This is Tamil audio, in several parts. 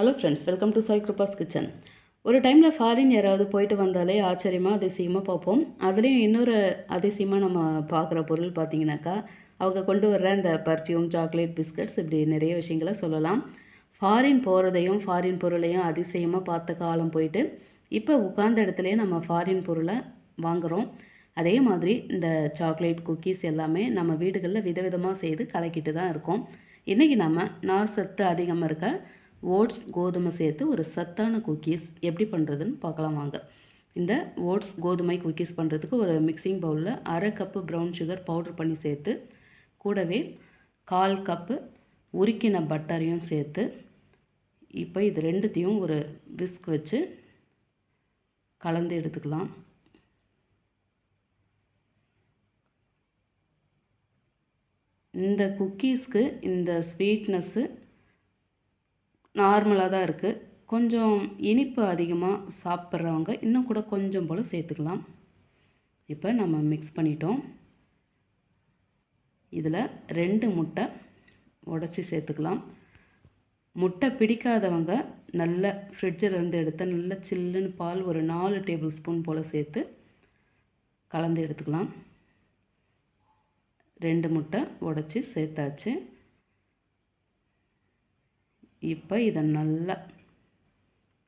Hello friends welcome to Sai Kripa's kitchen ஒரு டைமில் ஃபாரின் யாராவது போயிட்டு வந்தாலே ஆச்சரியமாக அதிசயமாக பார்ப்போம். அதுலேயும் இன்னொரு அதிசயமாக நம்ம பார்க்குற பொருள் பார்த்தீங்கன்னாக்கா அவங்க கொண்டு வர்ற இந்த பர்ஃப்யூம் சாக்லேட் பிஸ்கட்ஸ் இப்படி நிறைய விஷயங்களை சொல்லலாம். ஃபாரின் போகிறதையும் ஃபாரின் பொருளையும் அதிசயமாக பார்த்த காலம் போயிட்டு இப்போ உட்கார்ந்த இடத்துலையே நம்ம ஃபாரின் பொருளை வாங்குகிறோம் அதே மாதிரி இந்த சாக்லேட் குக்கீஸ் எல்லாமே நம்ம வீடுகளில் விதவிதமாக செய்து கலக்கிட்டு தான் இருக்கோம். இன்றைக்கி நம்ம நார் சத்து அதிகமாக இருக்க ஓட்ஸ் கோதுமை சேர்த்து ஒரு சத்தான குக்கீஸ் எப்படி பண்ணுறதுன்னு பார்க்கலாம் வாங்க. இந்த ஓட்ஸ் கோதுமை குக்கீஸ் பண்ணுறதுக்கு ஒரு மிக்சிங் பவுலில் அரை கப்பு ப்ரௌன் சுகர் பவுடர் பண்ணி சேர்த்து கூடவே கால் கப்பு உருக்கின பட்டரையும் சேர்த்து இப்போ இது ரெண்டுத்தையும் ஒரு விஸ்க் வச்சு கலந்து எடுத்துக்கலாம். இந்த குக்கீஸ்க்கு இந்த ஸ்வீட்னஸ்ஸு நார்மலாக தான் இருக்குது கொஞ்சம் இனிப்பு அதிகமாக சாப்பிட்றவங்க இன்னும் கூட கொஞ்சம் போல் சேர்த்துக்கலாம். இப்போ நம்ம மிக்ஸ் பண்ணிட்டோம். இதில் ரெண்டு முட்டை உடச்சி சேர்த்துக்கலாம். முட்டை பிடிக்காதவங்க நல்ல ஃப்ரிட்ஜில் இருந்து எடுத்த நல்ல சில்லுன்னு பால் ஒரு நாலு டேபிள் ஸ்பூன் போல் சேர்த்து கலந்து எடுத்துக்கலாம். ரெண்டு முட்டை உடச்சி சேர்த்தாச்சு. இப்போ இதை நல்லா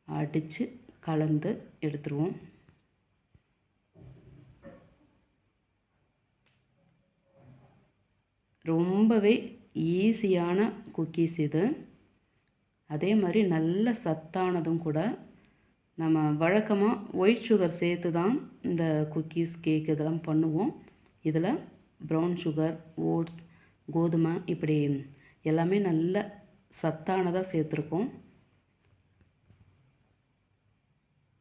அடித்து கலந்து எடுத்துருவோம். ரொம்பவே ஈஸியான குக்கீஸ் இது. அதே மாதிரி நல்ல சத்தானதும் கூட. நம்ம வழக்கமாக ஒயிட் சுகர் சேர்த்து தான் இந்த குக்கீஸ் கேக் இதெல்லாம் பண்ணுவோம். இதில் ப்ரௌன் சுகர் ஓட்ஸ் கோதுமை இப்படி எல்லாமே நல்ல சத்தானதாக சேர்த்துருக்கோம்.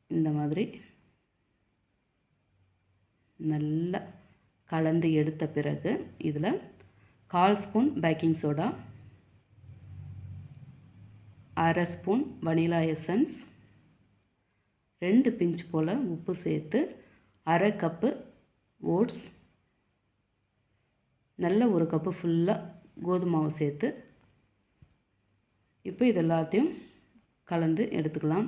இந்த மாதிரி நல்லா கலந்து எடுத்த பிறகு இதில் கால் ஸ்பூன் பேக்கிங் சோடா அரை ஸ்பூன் வனிலா எசன்ஸ் ரெண்டு பிஞ்ச் போல் உப்பு சேர்த்து அரை கப்பு ஓட்ஸ் நல்ல ஒரு கப்பு ஃபுல்லாக கோதுமாவை சேர்த்து இப்போ இது எல்லாத்தையும் கலந்து எடுத்துக்கலாம்.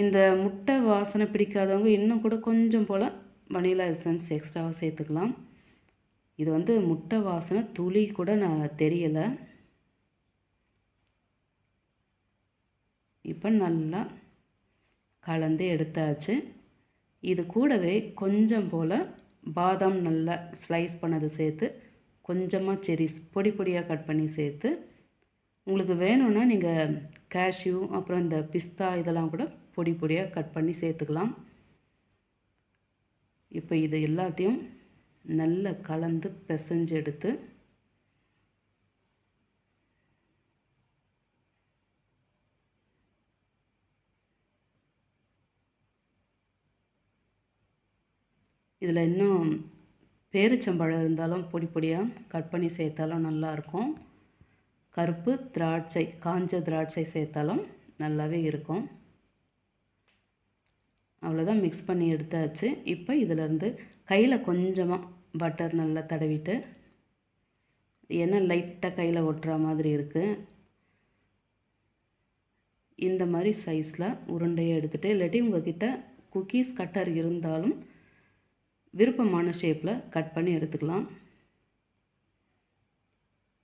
இந்த முட்டை வாசனை பிடிக்காதவங்க இன்னும் கூட கொஞ்சம் போல் வனிலா எசன்ஸ் எக்ஸ்ட்ராவாக சேர்த்துக்கலாம். இது வந்து முட்டை வாசனை துளி கூட நான் தெரியலை. இப்போ நல்லா கலந்து எடுத்தாச்சு. இது கூடவே கொஞ்சம் போல் பாதாம் நல்லா ஸ்லைஸ் பண்ணது சேர்த்து கொஞ்சமாக செரிஸ் பொடி பொடியாக கட் பண்ணி சேர்த்து உங்களுக்கு வேணும்னா நீங்கள் கேஷ்யூ அப்புறம் இந்த பிஸ்தா இதெல்லாம் கூட பொடி பொடியாக கட் பண்ணி சேர்த்துக்கலாம். இப்போ இது எல்லாத்தையும் நல்லா கலந்து பிசைஞ்சு எடுத்து இதில் இன்னும் பேரிச்சம்பழம் இருந்தாலும் பொடி பொடியாக கட் பண்ணி சேர்த்தாலும் நல்லாயிருக்கும். கருப்பு திராட்சை காஞ்ச திராட்சை சேர்த்தாலும் நல்லாவே இருக்கும். அவ்வளோதான் மிக்ஸ் பண்ணி எடுத்தாச்சு. இப்போ இதிலேருந்து கையில் கொஞ்சமாக பட்டர் நல்லா தடவிட்டு எண்ணெய் லைட்டாக கையில் ஒட்டுற மாதிரி இருக்குது இந்த மாதிரி சைஸில் உருண்டையை எடுத்துகிட்டு இல்லாட்டி உங்ககிட்ட குக்கீஸ் கட்டர் இருந்தாலும் விருப்பமான ஷேப்பில் கட் பண்ணி எடுத்துக்கலாம்.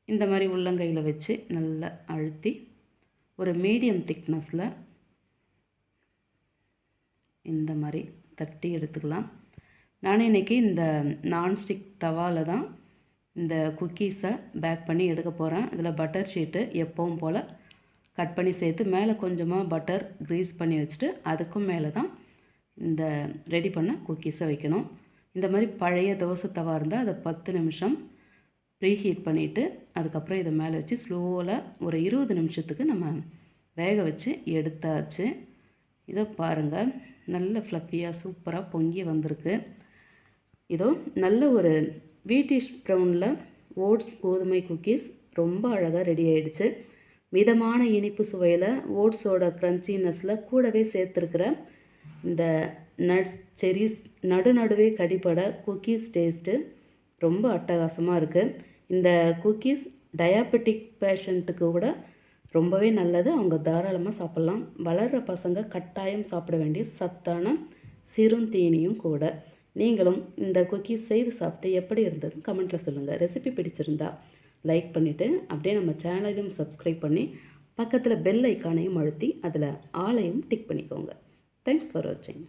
இந்த மாதிரி உள்ளங்கையில் வச்சு நல்லா அழுத்தி ஒரு மீடியம் திக்னஸில் இந்த மாதிரி தட்டி எடுத்துக்கலாம். நான் இன்றைக்கி இந்த நான்ஸ்டிக் தவாவில் தான் இந்த குக்கீஸை பேக் பண்ணி எடுக்க போகிறேன் இதில் பட்டர் ஷீட்டு எப்பவும் போல் கட் பண்ணி சேர்த்து மேலே கொஞ்சமாக பட்டர் க்ரீஸ் பண்ணி வச்சுட்டு அதுக்கும் மேலே தான் இந்த ரெடி பண்ண குக்கீஸை வைக்கணும். இந்த மாதிரி பழைய தோசை தவா இருந்தால் அதை பத்து நிமிஷம் ப்ரீஹீட் பண்ணிவிட்டு அதுக்கப்புறம் இதை மேலே வச்சு ஸ்லோவில் ஒரு இருபது நிமிஷத்துக்கு நம்ம வேக வச்சு எடுத்தாச்சு. இதை பாருங்கள் நல்ல ஃப்ளஃபியாக சூப்பராக பொங்கி வந்திருக்கு. இதோ நல்ல ஒரு வீட்டிஷ் ப்ரௌனில் ஓட்ஸ் கோதுமை குக்கீஸ் ரொம்ப அழகாக ரெடி ஆகிடுச்சு மிதமான இனிப்பு சுவையில் ஓட்ஸோட க்ரன்ச்சினஸில் கூடவே சேர்த்துருக்கிற இந்த நட்ஸ் செரிஸ் நடு நடுவே கடிப்பட குக்கீஸ் டேஸ்ட்டு ரொம்ப அட்டகாசமாக இருக்குது இந்த குக்கீஸ் டயாபெட்டிக் பேஷண்ட்டுக்கு கூட ரொம்பவே நல்லது. அவங்க தாராளமாக சாப்பிட்லாம். வளர்கிற பசங்க கட்டாயம் சாப்பிட வேண்டிய சத்தான சிறுந்தீனியும் கூட. நீங்களும் இந்த குக்கீஸ் செய்து சாப்பிட்டு எப்படி இருந்தது கமெண்ட்டில் சொல்லுங்கள் ரெசிபி பிடிச்சிருந்தா லைக் பண்ணிவிட்டு அப்படியே நம்ம சேனலையும் சப்ஸ்கிரைப் பண்ணி பக்கத்தில் பெல் ஐக்கானையும் அழுத்தி அதில் ஆளையும் டிக் பண்ணிக்கோங்க. தேங்க்ஸ் ஃபார் வாட்சிங்